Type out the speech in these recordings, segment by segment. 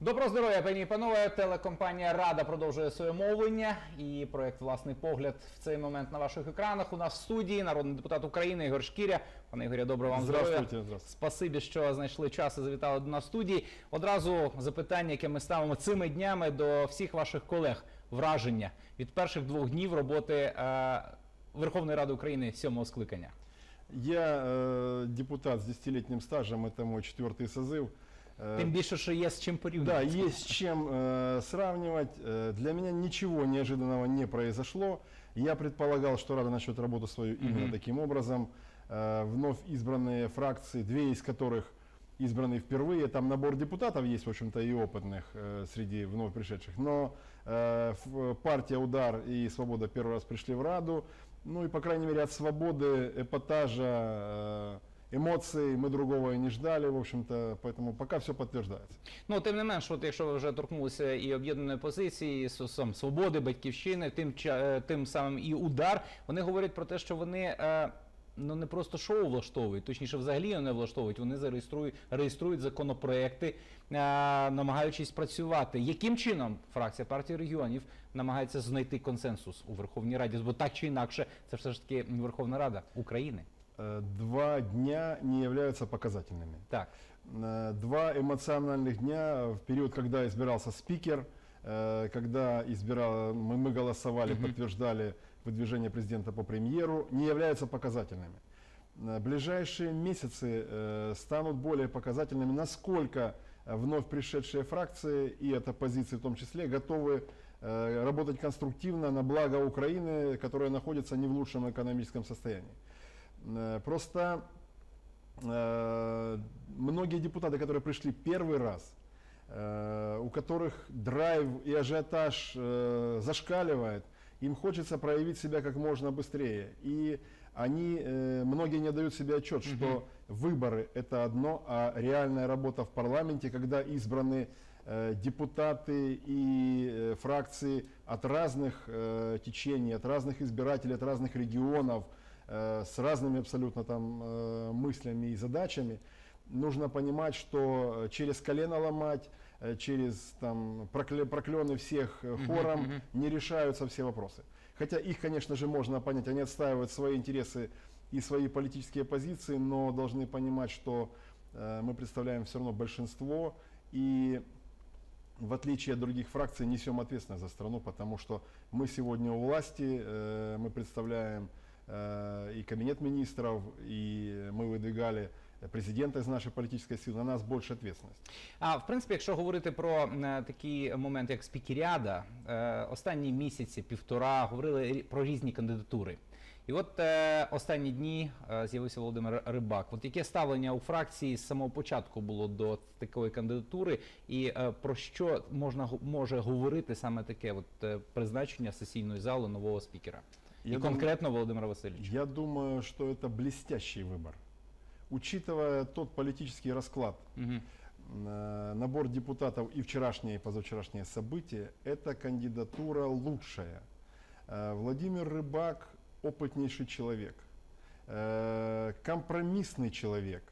Доброго здоров'я, пані і панове. Телекомпанія Рада продовжує своє мовлення і проект Власний погляд в цей момент на ваших екранах. У нас в студії народний депутат України Ігор Шкіря. Пане Ігоря, доброго вам здоров'я. Здравствуйте, здравствуйте. Спасибі, що знайшли час і завітали до нас в студії. Одразу запитання, яке ми ставимо цими днями до всіх ваших колег. Враження від перших двох днів роботи е, Верховної Ради України сьомого скликання. Я э, депутат с десятилетним стажем, это мой четвертый созыв. Э, Тим більше, що є з чим да, порівнювати. есть с чем э, сравнивать. Э, для меня ничего неожиданного не произошло. Я предполагал, что Рада начнет работу свою именно Мгм. таким образом. Э, вновь избранные фракции, две из которых избраны впервые. Там набор депутатов есть, в общем-то, и опытных э, среди вновь пришедших. Но э, ф- партия «Удар» и «Свобода» первый раз пришли в Раду. Ну и, по крайней мере, от свободы, эпатажа, э, эмоций мы другого и не ждали, в общем-то, поэтому пока все подтверждается. Ну, тим не менш, от якщо ви вже торкнулися і об'єднаної позиції, і с- сам свободи, батьківщини, тим, ча- е, тим самим і удар, вони говорять про те, що вони. Е, Ну не просто шоу влаштовують, точніше, взагалі його не влаштовують. Вони зареєструють реєструють законопроекти, е, намагаючись працювати. Яким чином фракція партії регіонів намагається знайти консенсус у Верховній Раді? Бо так чи інакше, це все ж таки Верховна Рада України. Э, Два дня не являются показательными. Так, Э, Два эмоциональных дня в период, когда избирался спикер, э, когда избирал, мы, мы голосовали, Мгм. подтверждали выдвижение президента по премьеру, не являются показательными. Ближайшие месяцы станут более показательными, насколько вновь пришедшие фракции и от оппозиции в том числе готовы работать конструктивно на благо Украины, которая находится не в лучшем экономическом состоянии. Э, Просто э, многие депутаты, которые пришли первый раз, э, у которых драйв и ажиотаж зашкаливает, им хочется проявить себя как можно быстрее. И они, многие не дают себе отчет, что выборы это одно, а реальная работа в парламенте, когда избраны депутаты и фракции от разных течений, от разных избирателей, от разных регионов, с разными абсолютно там э, мыслями и задачами, нужно понимать, что э, через колено ломать, э, через там прокле- проклены всех э, хором не решаются все вопросы. Хотя их, конечно же, можно понять, они отстаивают свои интересы и свои политические позиции, но должны понимать, что э, мы представляем все равно большинство и в отличие от других фракций, несем ответственность за страну, потому что мы сегодня у власти, э, мы представляем э, и кабинет министров, и мы выдвигали президента из нашей политической силы, на нас больше ответственность. А в принципі, якщо говорити про е, такий момент, як спікеріада, е, останні місяці, півтора говорили рі- про різні кандидатури. І от е, останні дні е, з'явився Володимир Рибак. От яке ставлення у фракції з самого початку було до такої кандидатури, і е, про що можна го- може говорити саме таке от, е, призначення сесійної зали нового спікера? Я і дум- конкретно Володимира Васильовича. Я думаю, что это блестящий выбор. Учитывая тот политический расклад, Мгм. э, набор депутатов и вчерашние, и позавчерашние события, эта кандидатура лучшая. Э, Владимир Рыбак опытнейший человек, э, компромиссный человек,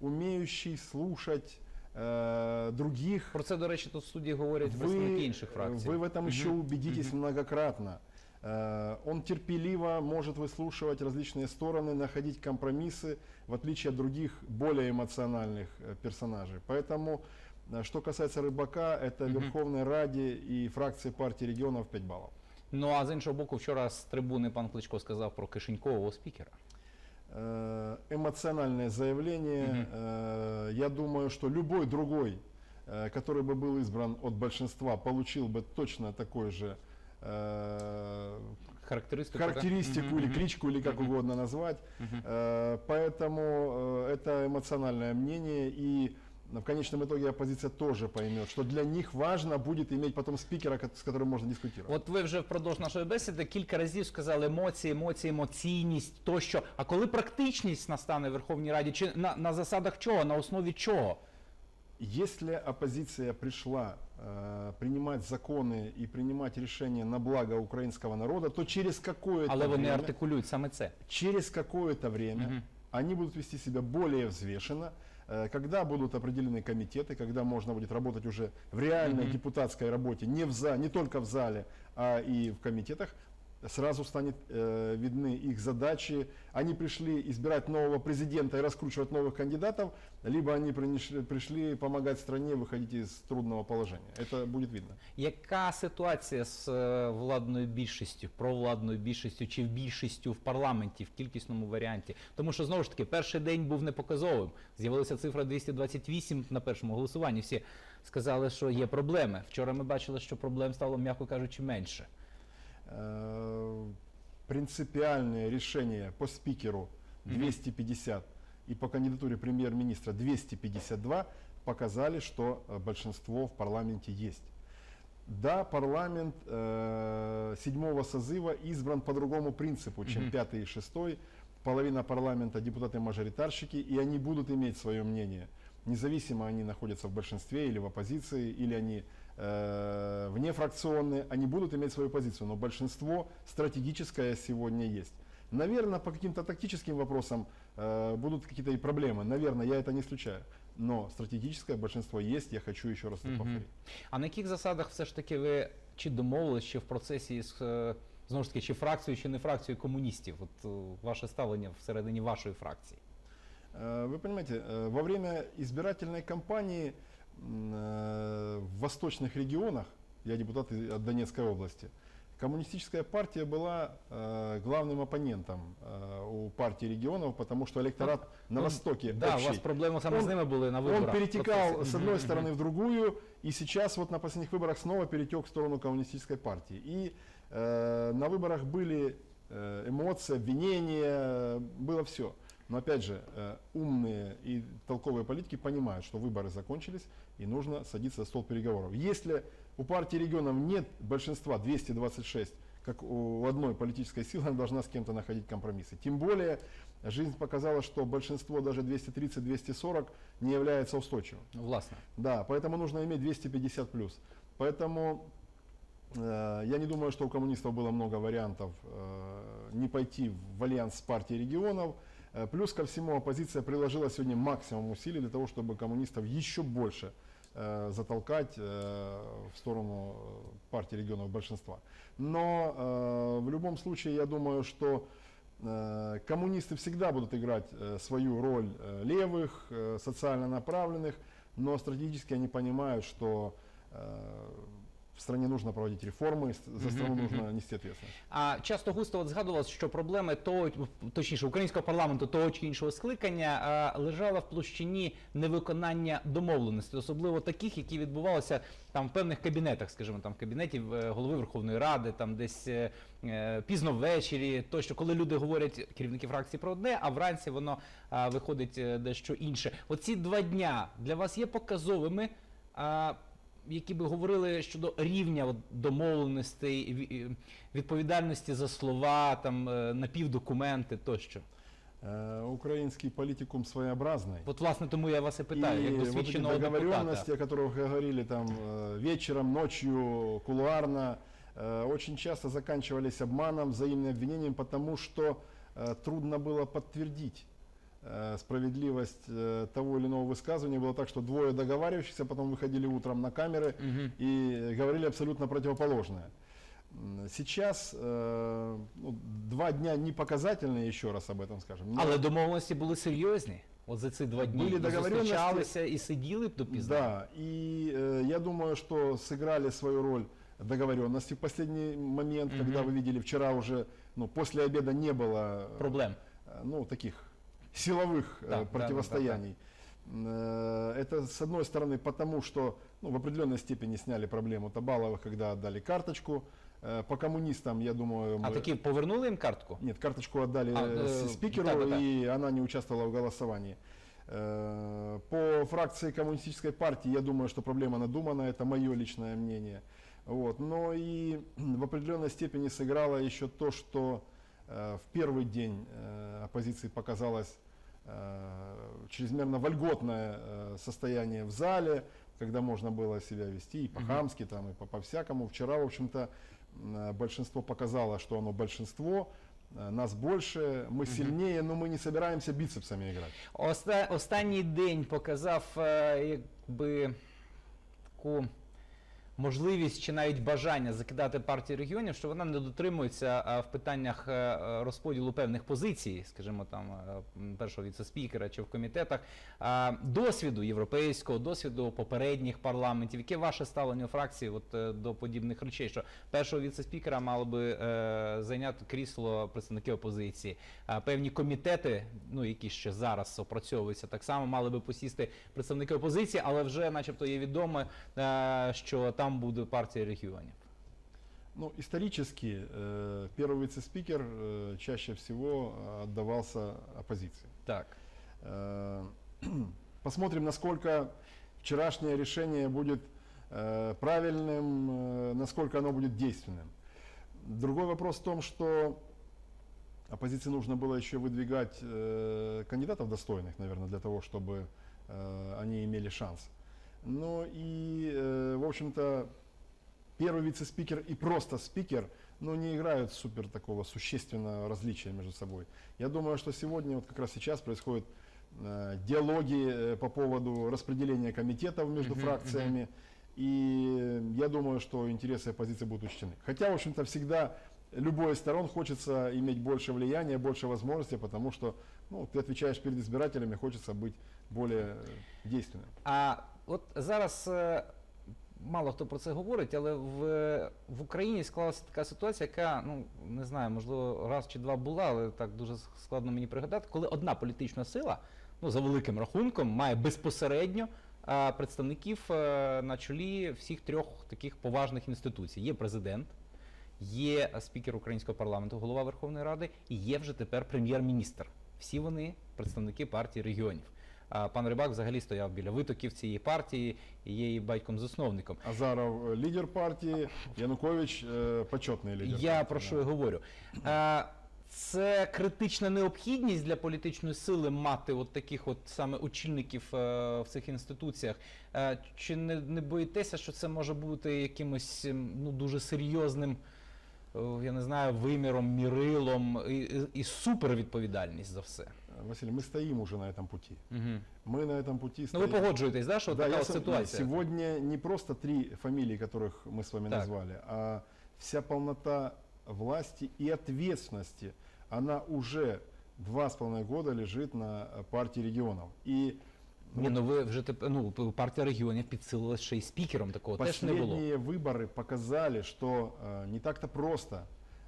умеющий слушать э, других. Про це, до речі, тут в студії говорять представники інших фракцій. вы в этом еще Мгм. убедитесь многократно. Э, Он терпеливо может выслушивать различные стороны, находить компромиссы, в отличие от других более эмоциональных э, персонажей. Поэтому, э, что касается Рыбака, это Мгм. Верховной Раде и фракции партии регионов 5 баллов. Ну а з іншого боку, вчора з трибуни пан Кличко сказав про кишенькового спікера. Э, Эмоциональное заявление. Э, Я думаю, что любой другой, который бы был избран от большинства, получил бы точно такой же э, Характеристику. так? характеристику Мгм, или мгм. кличку, или как Мгм. угодно назвать. Мгм. Э, Поэтому э, это эмоциональное мнение, и в конечном итоге оппозиция тоже поймет, что для них важно будет иметь потом спикера, ко- с которым можно дискутировать. От ви вже впродовж нашої бесіди кілька разів сказали емоції, емоції, емоційність тощо. А коли практичність настане в Верховній Раді, чи на, на засадах чого, на основі чого? Если оппозиция пришла э, принимать законы и принимать решения на благо украинского народа, то через какое-то Але вони время, артикулюють саме це. через какое-то время Мгм. они будут вести себя более взвешенно, Э, Когда будут определены комитеты, когда можно будет работать уже в реальной Мгм. депутатской работе, не, в за, не только в зале, а и в комитетах, сразу станет э, видны их задачи. Они пришли избирать нового президента и раскручивать новых кандидатов, либо они принеш- пришли помогать стране выходить из трудного положения. Это будет видно. Яка ситуація з е, владною більшістю, провладною більшістю чи більшістю в парламенті в кількісному варіанті? Тому що знову ж таки перший день був непоказовим. З'явилася цифра 228 на першому голосуванні. Всі сказали, що є проблеми. Вчора ми бачили, що проблем стало, м'яко кажучи, менше. Э, принципиальные решения по спикеру Мгм. 250 и по кандидатуре премьер-министра 252 показали, что э, большинство в парламенте есть. Да, парламент э, седьмого созыва избран по другому принципу, чем пятый и шестой. Половина парламента депутаты-мажоритарщики, и они будут иметь свое мнение. Независимо они находятся в большинстве или в оппозиции, или они внефракционные, они будут иметь свою позицию, но большинство стратегическое сегодня есть. Наверное, по каким-то тактическим вопросам э, будут какие-то и проблемы. Наверное, я это не исключаю. Но стратегическое большинство есть, я хочу еще раз это Мгм. повторить. А на яких засадах все ж таки ви чи домовились, чи в процесі з е, знову ж таки, чи фракцією, чи не фракцією комуністів? От е, ваше ставлення всередині вашої фракції? Э, Вы понимаете, э, во время избирательной кампании м, э, в восточных регионах, я депутат от Донецкой области, коммунистическая партия была э, главным оппонентом э, у партии регионов, потому что электорат на Ну, Востоке Да, у общий. вас проблеми саме Он- з ними були на виборах. Он перетекал процесі. с одной мгм. стороны в другую, и сейчас вот на последних выборах снова перетек в сторону коммунистической партии. И э, на выборах были э, эмоции, обвинения, было все. Но опять же, э, умные и толковые политики понимают, что выборы закончились и нужно садиться за стол переговоров. Если у партии регионов нет большинства 226, как у одной политической силы, она должна с кем-то находить компромиссы. Тем более, жизнь показала, что большинство даже 230-240 не является устойчивым. Ну, Власне. Да, поэтому нужно иметь 250 плюс. Поэтому э, я не думаю, что у коммунистов было много вариантов э, не пойти в альянс с партией регионов. Э, плюс ко всему оппозиция приложила сегодня максимум усилий для того, чтобы коммунистов еще больше э, затолкать э, в сторону партии регионов большинства. Но в любом случае я думаю, что коммунисты всегда будут играть свою роль левых, социально направленных, но стратегически они понимают, что в стране нужно проводить реформи, с- за страну нужно нести ответственность. А часто густо от згадувалось, що проблеми того, точніше, українського парламенту того чи іншого скликання а, лежала в площині невиконання домовленостей, особливо таких, які відбувалися там в певних кабінетах, скажімо, там в кабінеті е, голови Верховної Ради, там десь е, е, пізно ввечері, тощо, коли люди говорять керівники фракції про одне, а вранці воно а, виходить е, дещо інше. Оці два дня для вас є показовими. А, які би говорили щодо рівня от, домовленостей, ві- відповідальності за слова, там е, напівдокументи тощо. Э, Украинский политикум своеобразный. От власне тому я вас і питаю, як и вот эти досвідченого договоренности, депутата. о которых вы говорили там э, вечером, ночью, кулуарно, э, очень часто заканчивались обманом, взаимным обвинением, потому что э, трудно было подтвердить э, справедливость э, того или иного высказывания. Было так, что двое договаривающихся потом выходили утром на камеры Мгм. и говорили абсолютно противоположное. М, Сейчас э, ну, два дня не показательные, еще раз об этом скажем. но- Але домовленості були серйозні. От за ці два дні Були І договоренності. зустрічалися і сиділи б допізно. Да, и э, я думаю, что сыграли свою роль договоренности в последний момент, Мгм. когда вы видели, вчера уже, ну, после обеда не было, э, Проблем. э, ну, таких силовых э, Да, да, да, противостояний. Э, Это, с одной стороны, потому что ну, в определенной степени сняли проблему Табалова, когда отдали карточку. Э, По коммунистам, я думаю, А мы- такі повернули їм картку? нет, карточку отдали А, э, э, с- спикеру, да-да-да. и она не участвовала в голосовании. По фракции коммунистической партии, я думаю, что проблема надумана, это мое личное мнение. Вот. Но и в определенной степени сыграло еще то, что в первый день э, оппозиции показалось э, чрезмерно вольготное э, состояние в зале, когда можно было себя вести и по-хамски, там, и по- по-всякому. Вчера, в общем-то, э, большинство показало, что оно большинство, э, нас больше, мы сильнее, но мы не собираемся бицепсами играть. Оста- останній день показав е, якби таку можливість чи навіть бажання закидати партії регіонів, що вона не дотримується е, в питаннях е, розподілу певних позицій, скажімо, там е, першого віцеспікера чи в комітетах, досвіду європейського, досвіду попередніх парламентів. Яке ваше ставлення у фракції от, до подібних речей? Що першого віцеспікера мало би зайняти крісло представники опозиції, певні комітети, ну які ще зараз опрацьовуються, так само мали би посісти представники опозиції, але вже, начебто, є відомо, що там буде партія регіонів. Ну, исторически э, первый вице-спикер э, чаще всего отдавался оппозиции. Так. Э, Посмотрим, насколько вчерашнее решение будет э, правильным, э, насколько оно будет действенным. Другой вопрос в том, что оппозиции нужно было еще выдвигать э, кандидатов достойных, наверное, для того, чтобы э, они имели шанс. ну и, э, в общем-то, первый вице-спикер и просто спикер, ну, не играют супер такого существенного различия между собой. Я думаю, что сегодня, вот как раз сейчас происходят э, диалоги э, по поводу распределения комитетов между Мгм, фракциями. И я думаю, что интересы оппозиции будут учтены. Хотя, в общем-то, всегда любой из сторон хочется иметь больше влияния, больше возможностей, потому что ну, ты отвечаешь перед избирателями, хочется быть более э, действенным. А от зараз е, мало хто про це говорить, але в, в Україні склалася така ситуація, яка, ну не знаю, можливо, раз чи два була, але так дуже складно мені пригадати, коли одна політична сила, ну за великим рахунком, має безпосередньо а, представників е, на чолі всіх трьох таких поважних інституцій. Є президент. Є спікер українського парламенту, голова Верховної Ради, і є вже тепер прем'єр-міністр. Всі вони представники партії регіонів А пан Рибак взагалі стояв біля витоків цієї партії і є її батьком-засновником. Азаров э, лидер партии, Янукович э, почетный лидер. Я партии, про да. що і говорю. А, це критична необхідність для політичної сили мати от таких от саме очільників е, в цих інституціях. Е, чи не, не боїтеся, що це може бути якимось ем, ну дуже серйозним, е, я не знаю, виміром, мірилом і, і, і супервідповідальність за все? Василий, мы стоим уже на этом пути. Угу. Мы на этом пути Ну ви стоим. погоджуєтесь, да, що Да, така я от сам- ситуація? Сегодня не просто три фамилии, которых мы с вами Так. назвали, а вся полнота власти и ответственности, она уже два с половиной года лежит на э, партии регионов. И Ні, ну ви вже тепер ну партія регіонів підсилилась ще й спікером такого теж не було. Последние выборы показали, что э, не так-то просто э,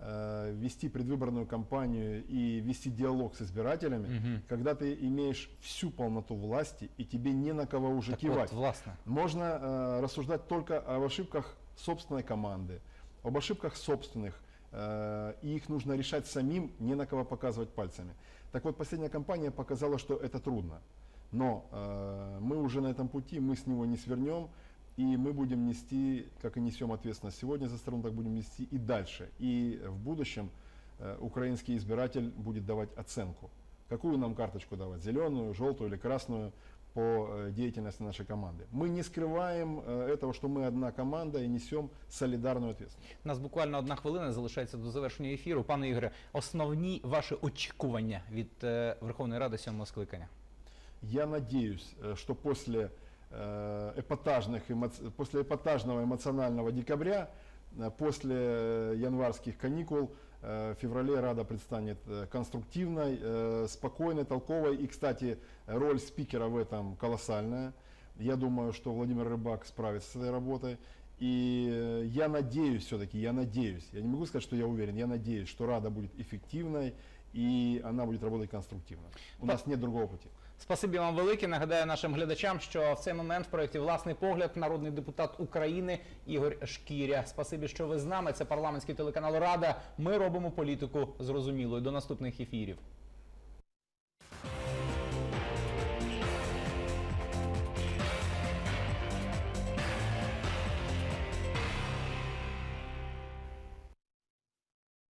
вести предвыборную кампанию и вести диалог с избирателями, Мгм. когда ты имеешь всю полноту власти и тебе не на кого уже Так кивать. от, власне. Можно э, рассуждать только об ошибках собственной команды, об ошибках собственных, э, и их нужно решать самим, не на кого показывать пальцами. Так вот, последняя кампания показала, что это трудно. Но э, мы уже на этом пути, мы с него не свернем, и мы будем нести, как и несем ответственность сегодня за страну, так будем нести и дальше. И в будущем э, украинский избиратель будет давать оценку. Какую нам карточку давать, зеленую, желтую или красную по э, деятельности нашей команды. Мы не скрываем э, этого, что мы одна команда и несем солидарную ответственность. У нас буквально одна хвилина залишається до завершення ефіру. Пане Ігоре, основні ваші очікування від е, Верховної Ради сьомого скликання? Я надеюсь, э, что после, э, эпатажных, эмо- после эпатажного эмоционального декабря, э, после э, январских каникул, э, в феврале Рада предстанет э, конструктивной, э, спокойной, толковой. И, кстати, роль спикера в этом колоссальная. Я думаю, что Владимир Рыбак справится с этой работой. И э, я надеюсь все-таки, я надеюсь, я не могу сказать, что я уверен, я надеюсь, что Рада будет эффективной и она будет работать конструктивно. У нас нет другого пути. Спасибі вам велике. Нагадаю нашим глядачам, що в цей момент в проєкті власний погляд народний депутат України Ігор Шкіря. Спасибі, що ви з нами. Це парламентський телеканал Рада. Ми робимо політику зрозумілою. До наступних ефірів.